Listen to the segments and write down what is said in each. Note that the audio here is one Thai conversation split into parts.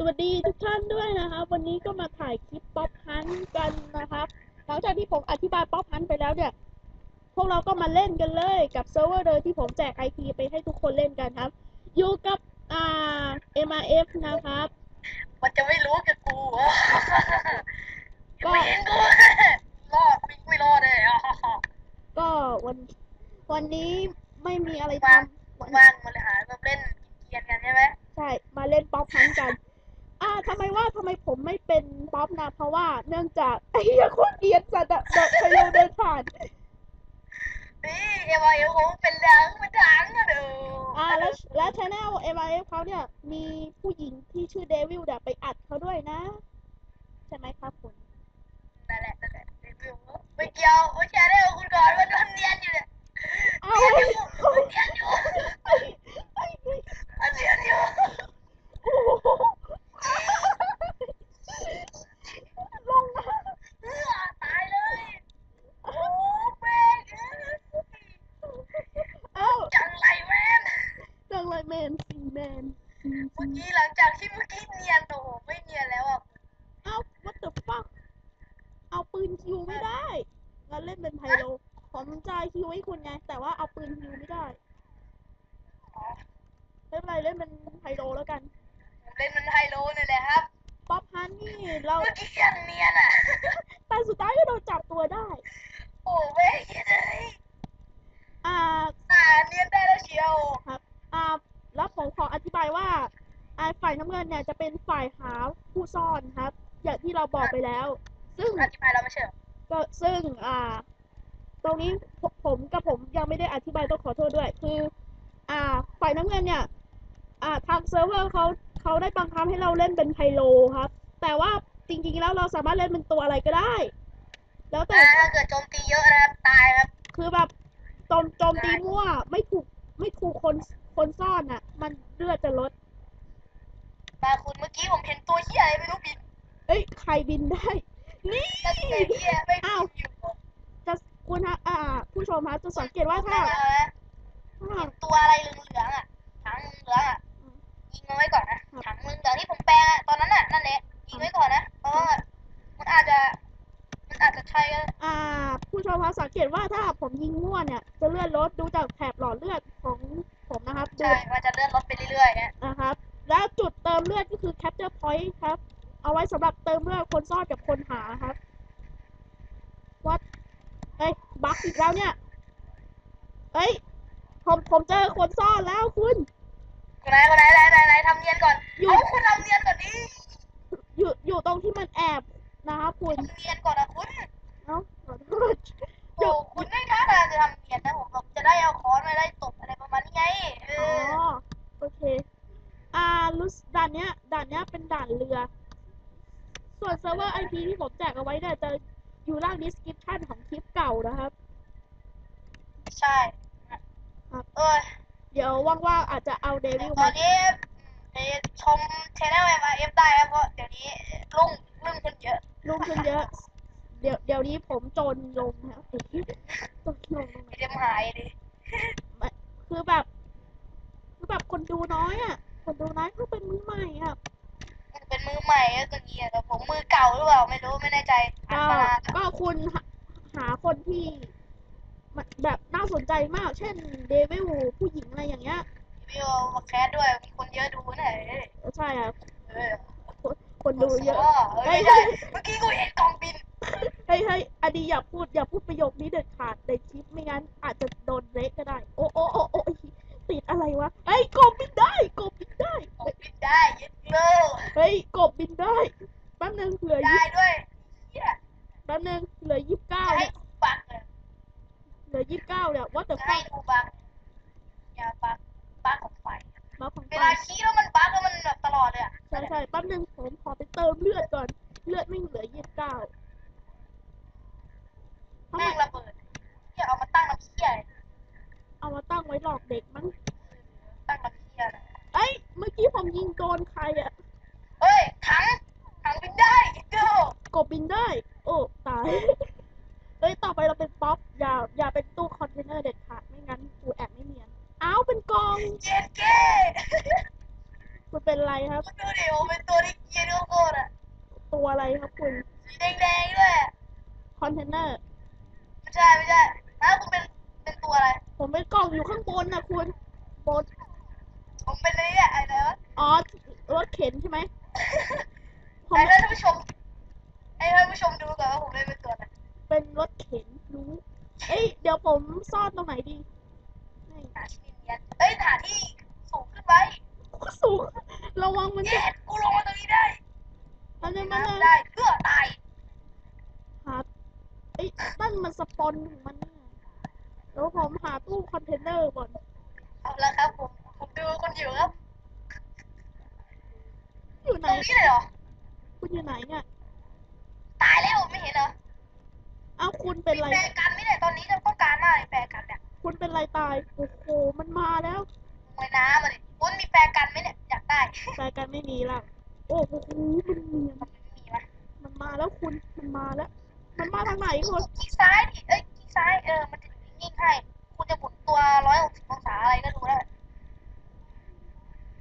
สวัสดีทุกท่านด้วยนะครับวันนี้ก็มาถ่ายคลิปป๊อปฮันกันนะครับหลังจากที่ผมอธิบายป๊อปฮันไปแล้วเนี่ย พวกเราก็มาเล่นกันเลยกับเซิร์ฟเวอร์เดิมที่ผมแจกไอพีไปให้ทุกคนเล่นกันครับ อยู่กับอ่า MRF นะครับ มันจะไม่รู้กับกูเหรอก็ไม่เห็นกูรอดไม่ไม่รอดเลยอะก็วันวันนี้ไม่มีอะไรทำวันว่างมาเลยหามาเล่นกินเกียนกันใช่ไหมใช่ มาเล่นป๊อปฮันกันอ่า ทำไมว่าทำไมผมไม่เป็นป๊อปนะเพราะว่าเนื่องจากไอ้เหี้ยโคตรเกลียดสัตว์อะแบบใครเราเดินผ่าน นี่เอวาเอลผมเป็นดังเป็นดังอะเด้ออ่าแล้วแล้วชแนล m i f เขาเนี่ย มีผู้หญิงที่ชื่อเดวิลเนี่ยไปอัดเขาด้วยนะ ใช่ไหมครับคุณ นั่นแหละนั่นแหละไม่เกี่ยวไม่ใช่ได้คุณก่อนมันโดนเนียนอยู่เนี่ยเอาเนียนอยู่เนียนอยู่ไอ้ไอ้ไอ้ มันเนียนอยู่ โอ้โหลงนะ เออตายเลยโอ้แม่งเอ้ย เอ้า จังไรแม่น จังเลยแมนซีแมน เมื่อกี้หลังจากที่เมื่อกี้เนียนโอ้โหไม่เนียนแล้วอะ เอ้า what the fuck เอาปืนคิวไม่ได้งั้นเล่นเป็นไพโลผมจะคิวให้คุณไง แต่ว่าเอาปืนคิวไม่ได้ไม่เป็นไรเล่นเป็นไพโลแล้วกันผมเล่นมันไฮโลนี่แหละครับ ป๊อปฮันนี่เราเมื่อกี้ยังเนียนอะ แต่สุดท้ายก็โดนจับตัวได้ โอ้แม่งเลยอ่าอ่าเนียนได้แล้วเชียว ครับอ่าแล้วผมขออธิบายว่าอ่าฝ่ายน้ำเงินเนี่ยจะเป็นฝ่ายหาผู้ซ่อนครับ อย่างที่เราบอกไปแล้ว ซึ่งอธิบายเราไม่เชื่อก็ซึ่งอ่า ตรงนี้ผมผมกับผมยังไม่ได้อธิบายต้องขอโทษด้วย คือ อ่า ฝ่ายน้ำเงินเนี่ยอ่า ทางเซิร์ฟเวอร์เขาเขาได้บังคับให้เราเล่นเป็นไพโลครับ แต่ว่าจริงๆแล้วเราสามารถเล่นเป็นตัวอะไรก็ได้ แล้วแต่อ่าถ้าเกิดโจมตีเยอะนะครับตายครับ คือแบบโจมโจมตีมั่วไม่ถูกไม่ถูกคนคนซ่อนอะ มันเลือดจะลดบาคุณเมื่อกี้ผมเห็นตัวเหี้ยอะไรไม่รู้บิน เอ้ยใครบินได้ นี่ตั้งแต่เหี้ยไม่อ้าวอยู่จะคุณฮะอ่า ผู้ชมฮะจะสังเกตว่าถ้า ผมผมเจอคนซ่อนแล้วคุณไหนไหนไหนไหนไหนทำเนียนก่อนอยู่ เอาคุณทำเนียนก่อนดิอยู่อยู่ตรงที่มันแอบนะครับคุณทำเนียนก่อนนะคุณเอ้าขอโทษโอ้คุณไม่ท้าทางจะทำเนียนนะผมบอกจะได้เอาค้อนมาได้ตบอะไรประมาณนี้ไงเออ๋ออโอเค อ่าลุสด่านเนี้ยด่านเนี้ยเป็นด่านเรือ ส่วนเซิร์ฟเวอร์ไอพีที่ผมแจกเอาไว้เนี่ยจะอยู่ล่างดีสคริปชันของคลิปเก่านะครับ ใช่ครับเออเดี๋ยวว่างๆอาจจะเอาเดวิลตอมานนี้ไปชมชแนลเอ็มเอฟได้ครับเพราะเดี๋ยวนี้ลุ่งลุ่งขึ้นเยอะ ลุงขึ้นเยอะ เดี๋ยวเดี๋ยวนี้ผมจนลงนะครับจนลงลงไม่ได้หายดิคือแบบ คือแบบคนดูน้อยอะ คนดูน้อยก็เป็นมือใหม่อะ มันเป็นมือใหม่ก็ตัวนี้แต่ผมมือเก่าหรือเปล่าไม่รู้ไม่แน่ใจอัดก็มานานก็คุณหาหาคนที่ มันแบบน่าสนใจมาก เช่นเดวิลผู้หญิงอะไรอย่างเงี้ยวิวมาแคสด้วยมีคนเยอะดูหน่อยใช่อะเออคนคนดูเยอะเฮ้ยไม่ใช่เมื่อกี้กูเห็นกองบินเฮ้ยเฮ้ยอดีอย่าพูดอย่าพูดประโยคนี้เด็ดขาดในคลิปไม่งั้น อาจจะโดนเละก็ได้ โอ้โอ้โอ้โอ้ติดอะไรวะเฮ้ยกบบินได้กบบินได้กองบินได้ยึดเลิกเฮ้ยกบบินได้แป๊บนึงเหลือได้ยี่ด้วยเฮียแป๊บนึงเหลือยี่สิบเก้าจะให้เนี่ยดูบักเลยเห ลือยี่สิบเก้าเนี่ยว่าแต่จะฟัให้งดูบักอย่าบักบักของไฟมาของเวฟัลางชี้แล้วมันบักแล้วมันแบบตลอดเลยอะใช่ใช่แป๊บนึงผมขอไปเติมเลือดก่อน เลือดไม่เหลือยี่สิบเก้าทำไมแม่งระเบิดเฮียเอามาตั้งน้ำเฮียเอามาตั้งไว้หลอกเด็กมั้งตั้งน้ำเฮียเอ้ยเมื่อกี้ผมยิงโดนใครอะเฮ้ยถังถังบินได้เด้อกบบินได้ โอ้ตายเอ้ยต่อไปเราเป็นป๊อปอย่าอย่าเป็นตู้คอนเทนเนอร์เด็ดขาดไม่งั้นกูแอบไม่เนียนอ้าวเป็นกองเจ็ดเก้มันเป็นไรอะไรครับคุณดูดิผมเป็นตัวที่เกรียร์โคตรอะตัวอะไรครับคุณสีแดงๆด้วยอะคอนเทนเนอร์ไม่ใช่ไม่ใช่แล้วคุณเป็นเป็นตัวอะไร ผมเป็นกล่องอยู่ข้างบนนะคุณบนผมเป็นอะไรเนี่ยอะไรวะอ๋อรถเข็นใช่ไหมผมให้ท่านผู้ชมให้ท่านผู้ชมดูก่อนว่าผมเล่นเป็นตัวอะไรเป็นรถเข็นรู้เอ้ยเดี๋ยวผมซ่อนตรงไหนดีนี่หาที่เนียนเอ้ยหาที่สูงขึ้นไปสูงระวังมันเย็จะดกูลงมาตรงนี้ได้มันจะมันจะน้ำได้เพื่อตายหาเอ้ยนั่นมันสปอนของมันเนี่ยเดี๋ยวผมหาตู้คอนเทนเนอร์ก่อนเอาละครับผมผมดูคนอยู่ครับอยู่ไหตนรงนี้เลยเหรอคุณอยู่ไหนเนี่ยตายแล้วไม่เห็นเหรอเอ้าคุณเป็นมีไรแปรกัน ต้องการมากเลยแปรกันเนี่ยคุณเป็นไรตาย โอ้โห มันมาแล้วลงในน้ำมาดิคุณมีแปรกันไหมเนี่ยอยากได้แต่กันไม่มีละโอ้โห มันเนียนมันไม่มีไหมมันมาแล้วคุณ มันมาแล้ว มันมาทางไหนคุณคลิกซ้ายดิเอ้ยคลิกซ้ายเออ มันจะนิ่งให้ คุณจะหมุนตัวร้อยหกสิบองศาอะไรก็ดูได้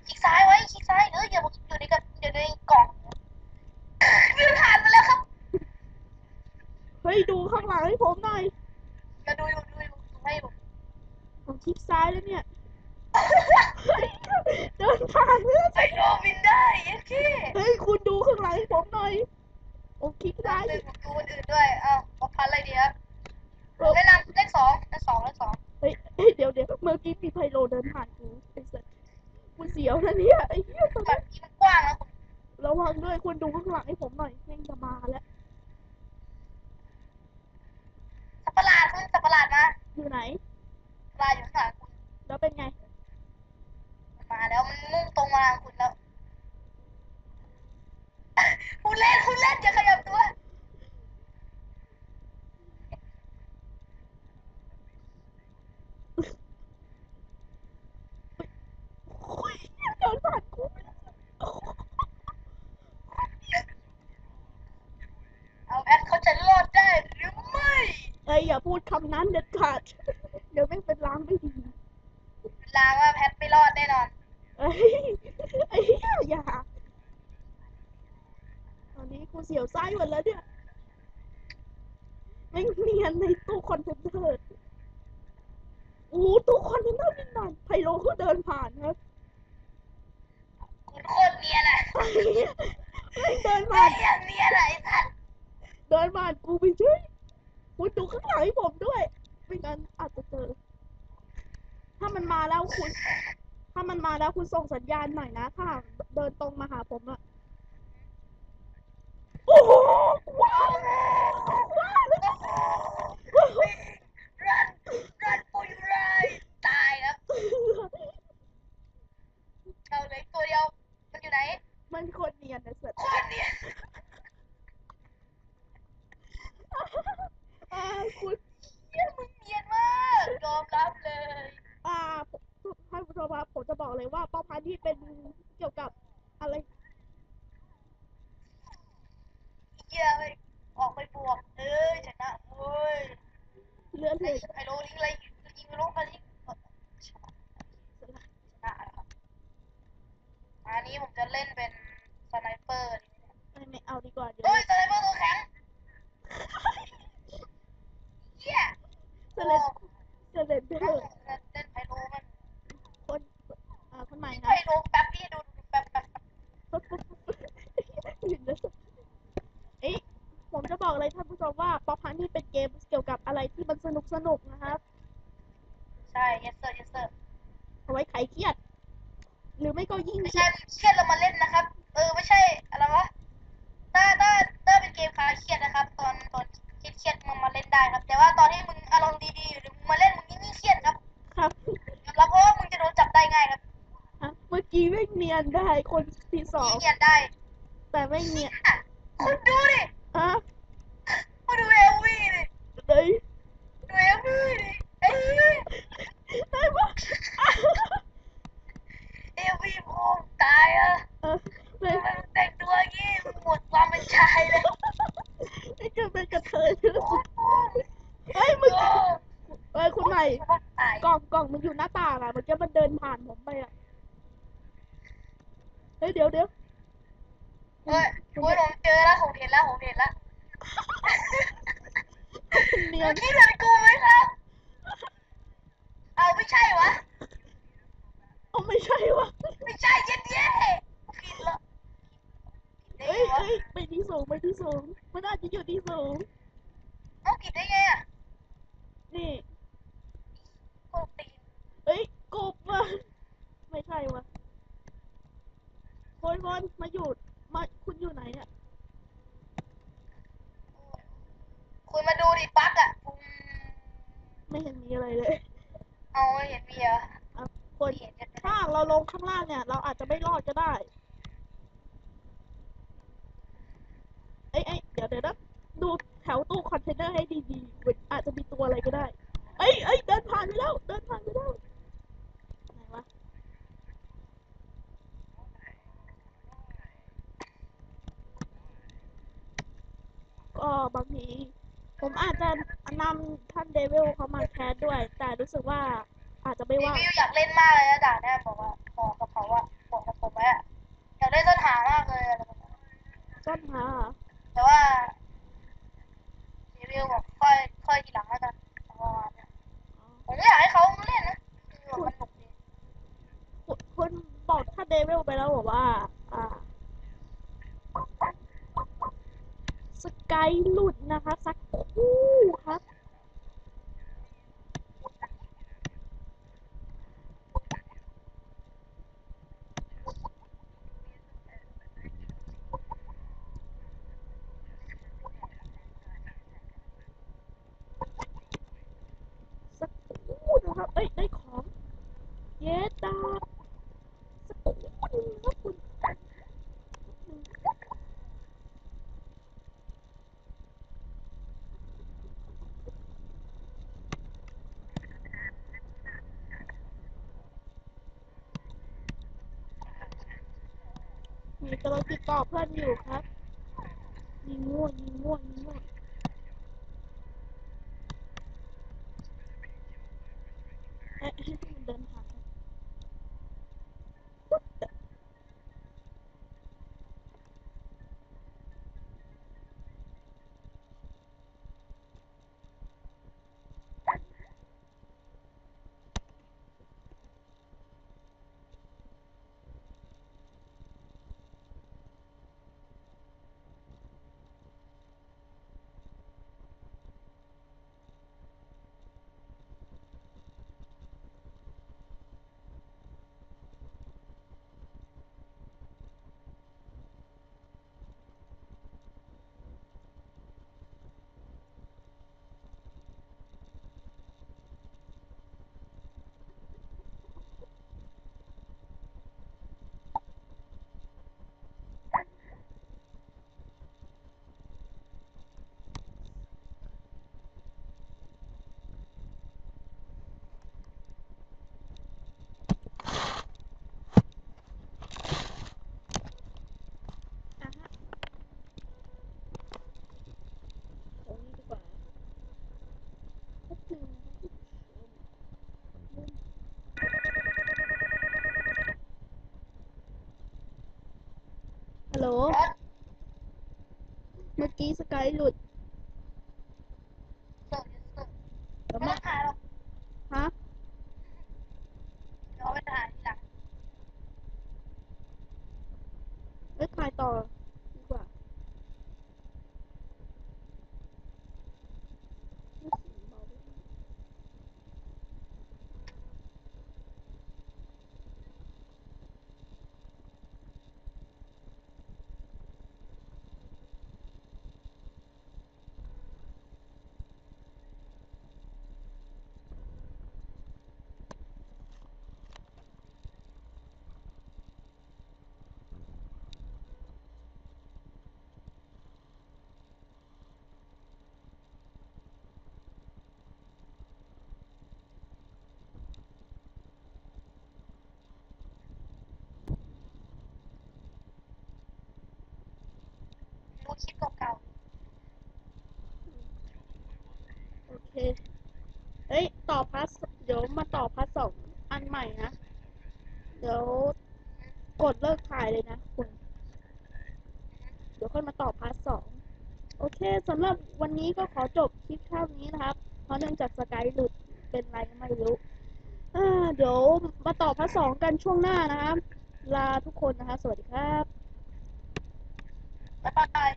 คลิกซ้ายไว้คลิกซ้ายเอออย่าอยู่ในกับอยู่ในกล่องเดินผ่านมาแล้วครับ เฮ้ย ดูข้างหลังให้ผมหน่อย มาดูดูดูดูดูให้ดู ผมค ลิกซ้ายแล้วเนี่ยเฮ้ยเดินผ่านเลยไอโรบินได้ยันขี้เฮ้ยคุณดูข้างหลังให้ผมหน่อยโอ้คลิกซ้ายเลยผมดูคนอื่นด้วยเอ้าเอาพันอะไรดีครับผมแนะนำเลขสองเลขสองเลขสองเฮ้ยเฮ้ยเดี๋ยวเดี๋ยวเมื่อกี้มีไพโลเดินผ่านกูไอ้สัสกูเสียวนะเนี่ยไอ้เหี้ยแบบนี้มันกว้างแล้วคุณระวังด้วยคุณดูข้างหลังให้ผมหน่อยแม่งจะมาแล้วสัตว์ประหลาดคุณสัตว์ประหลาดมาอยู่ไหนสัตว์ ประหลาดอยู่ข้างหลังคุณแล้วเป็นไง มันมาแล้วมันมุ่งตรงมาทางคุณแล้ว คุณเล่นคุณเล่นอย่าขยับตัวโอ้ยเดินผ่านกูเอาแอดเขาจะรอดได้หรือไม่ เอ้ยอย่าพูดคำนั้นเด็ดขาดเดี๋ยวแม่งเป็นล้างไม่ดีลางว่าแพทไม่รอดแน่นอน เอ้ยไอ้เหี้ยอย่าตอนนี้กูเสียวไส้หมดแล้วเนี่ยแม่งเนียนในตู้คอนเทนเนอร์อู้ตู้คอนเทนเนอร์นี่นานไพโลก็เดินผ่านครับคุณโคตรเนียนอะไอ้เหี้ยแม่งเดินไม่ผ่านอย่างเนียนอะไอ้สัตว์เดินผ่านกูไปเฉยคุณดูข้างหลังให้ผมด้วย ไม่งั้นอาจจะเจอ ถ้ามันมาแล้วคุณ ถ้ามันมาแล้วคุณส่งสัญญาณหน่อยนะถ้าหากเดินตรงมาหาผมอะโอ้โหว้าวว้าวแล้วรันรันปุยไรตายครับเอาเหลยตัวเดียวมันอยู่ไหนมันคนเนียนนะเสร็จโคตรเนียน อ่าคุณ เหี้ยมึงเนียนมากยอมรับเลย อ่าผม ท่านผู้ชมครับผมจะบอกเลยว่าเป้าหมายที่เป็นเกี่ยวกับอะไรเหี้ยไปออกไปบวกเอ้ยชนะเว้ยเลื่อนเลไอ้ยไอ้โรลิงอะไรยิงไปโลกอะไรชนะชนะนะครับอันนี้ผมจะเล่นเป็นสไนเปอร์ไม่ไม่เอาดีกว่าเดี๋ยว เฮ้ยสไนเปอร์ตัวแข็งเหี้ย เสร็จเสร็จไป เล่ เถอะ นไพโลมัน คนอ่าคนใหม่นะ ไพโลแป๊บพี่ดูดูแป๊บแป๊บแป๊บ ปุ๊บปุ๊บปุ๊บหยุดเลยเอ๊ะผมจะบอกเลยท่านผู้ชมว่าป๊อปพันที่เป็นเกมเกี่ยวกับอะไรที่มั นสนุกสนุกนะครับ ใช่ yes sir yes sir เอาไว้ไขเครียด หรือไม่ก็ยิ่งไม่เครีใช่ยดเครียดเรามาเล่นนะครับ เออไม่ใช่อะไรวะถ้าถ้าถ้าเป็นเกมคลายเครียดนะครับ ตอนตอนเครียดเครียดมึงมาเล่นได้ครับ แต่ว่าตอนที่มึงอารมณ์ดีๆอยู่มึงมาเล่นมึงยิ่งเครียดครับ ครับยอมรับเพราะว่ามึงจะโดนจับได้ง่ายครับฮะเมื่อกี้ไม่เนียนได้คนที่สองยิ่งเนียนได้ แต่ไม่เนียนอะคุณดูดิฮะ มาดูเอลวีดิ เฮ้ย ดูเอลวีดิเอ้ย ได้ปะ เอลวีพงตายอะเออเลทำยไมมึงแต่งตัวอย่างงี้มึงหมดความเป็นชายเลยไอ้เกิดเป็นกระเทยโอ้โหเฮ้ยมึงเฮ้ยคุณใหม่ตายกล่องกล่องมันอยู่หน้าต่างอะเมื่อกี้มันเดินผ่านผมไปอะเฮ้ยอ้ยเดี๋ยวเดี๋ยวเฮ้ยโอ้ยผมเจอแล้วผมเห็นแล้วผมเห็นแล้วคุณเนียเมื่อนกี้เหมือนกูไหมครับ เอาไม่ใช่วะเอา ไม่ใช่วะไม่ใช่เย็นเย่ผิดละผิดได้เอ้ไงยวะเอ้ยไปที่สูงไปที่สูงมันน่าจะอยู่ที่สูงเอ้าผิดได้ไงอะนี่โคตรตีนเอ้ยกบว่ะไม่ใช่วะคนคนมาอยู่มาคุณอยู่ไหนเนี่ยคุณมาดูดิปลั๊กอะอืมไม่เห็นมีอะไรเลย เอาไม่เห็นมีเหรออะ ข้างล่างเนี่ย เราอาจจะไม่รอดก็ได้เอ้ยเอ้เดี๋ยวเดี๋ยวนะดูแถวตู้คอนเทนเนอร์ให้ดีๆอาจจะมีตัวอะไรก็ได้เอ้ยเอ้เดินผ่านไปแล้ว เดินผ่านไปแล้วไหนวะก็บางทีผมอาจจะนำท่านเดวิลเขามาแคสด้วย แต่รู้สึกว่าอาจจะไม่ว่างวิวอยากเล่นมากเลยนะด่าเน่บอกว่า ต้นหาเหรอ แต่ว่ารีวิวบอกค่อยค่อยทีหลังแล้วกันประมาณเนี้ย อ๋อ ผมก็อยากให้เขาเล่นนะคือแบบมันหนุกดี คุณคุณบอกท่านเดวิลไปแล้วบอกว่า อ่า สกายหลุดนะคะ สักครู่ครับ สักครู่นะครับ เอ้ย ได้ของ เยดาสักครู่นะครับคุณมี กำลังติดต่อเพื่อนอยู่ครับ ยิงม่วยิงม่วยิงม่วงเอ๊ะมันเดินผ่านไปปุ๊บเดี๋ยว อะฮะตรงนี้ดีกว่าก็คือฮั ลโหล เมื่อกี้สกายหลุด เสิร์ฟเสิร์ฟ เดี๋ยว ไม่ มา ต้องถ่ายหรอก ฮะ เดี๋ยวเอาไปถ่ายทีหลัง เอ้ยถ่ายต่อดีกว่ารู้สึกเบาไปหน่อยดูคลิปเก่า โอเค เฮ้ย ต่อพาร์ทสเดี๋ยวมาต่อพาร์ทสองอันใหม่นะ เดี๋ยวกดเลิกถ่ายเลยนะคุณ เดี๋ยวค่อยมาต่อพาร์ทสองโอเคสำหรับวันนี้ก็ขอจบคลิปเท่านี้นะครับ เพราะเนื่องจากสกายหลุดเป็นไรไม่รู้เดี๋ยวมาต่อพาร์ทสองกันช่วงหน้านะครับ ลาทุกคนนะคะ สวัสดีครับบ๊ายบาย